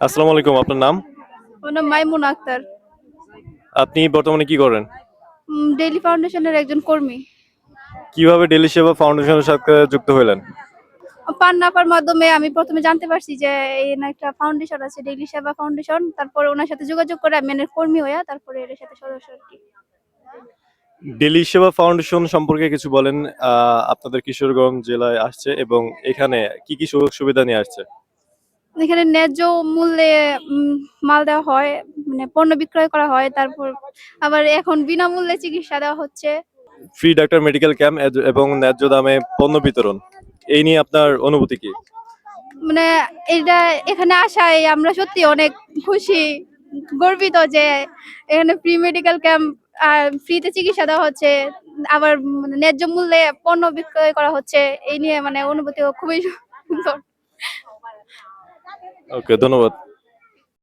আসসালামু আলাইকুম আপনার নাম? আমার নাম মাইমুন আক্তার। আপনি বর্তমানে কি করেন? ডেইলি ফাউন্ডেশনের একজন কর্মী। কীভাবে ডেলি সেবা ফাউন্ডেশনের সাথে যুক্ত হলেন পান নাপার মাধ্যমে আমি প্রথমে জানতে পারছি যে এই একটা ফাউন্ডেশন আছে ডেইলি সেবা ফাউন্ডেশন তারপরে ওনার সাথে যোগাযোগ করে আমি এর কর্মী হইয়া তারপরে এর সাথে সদস্য আর কি। ডেলি সেবা ফাউন্ডেশন সম্পর্কে কিছু বলেন আপনাদের কিশোরগঞ্জ জেলায় আসছে এবং এখানে কি কি সুযোগ সুবিধা নিয়ে আসছে? এখানে ন্যায্য মূল্যে মাল দেওয়া হয় মানে পণ্য বিক্রয় করা হয় তারপর আবার এখন বিনামূল্যে চিকিৎসা দেওয়া হচ্ছে। ফ্রি ডাক্তার মেডিকেল ক্যাম্প এবং ন্যায্য দামে পণ্য বিতরণ এই নিয়ে আপনার অনুভূতি কি? মানে এটা এখানে আসায় আমরা সত্যি অনেক খুশি গর্বিত যে এখানে ফ্রি মেডিকেল ক্যাম্প আর ফ্রিতে চিকিৎসা দেওয়া হচ্ছে আবার মানে ন্যায্য মূল্যে পণ্য বিক্রয় করা হচ্ছে এই নিয়ে মানে অনুভূতি খুবই সুন্দর। ওকে ধন্যবাদ।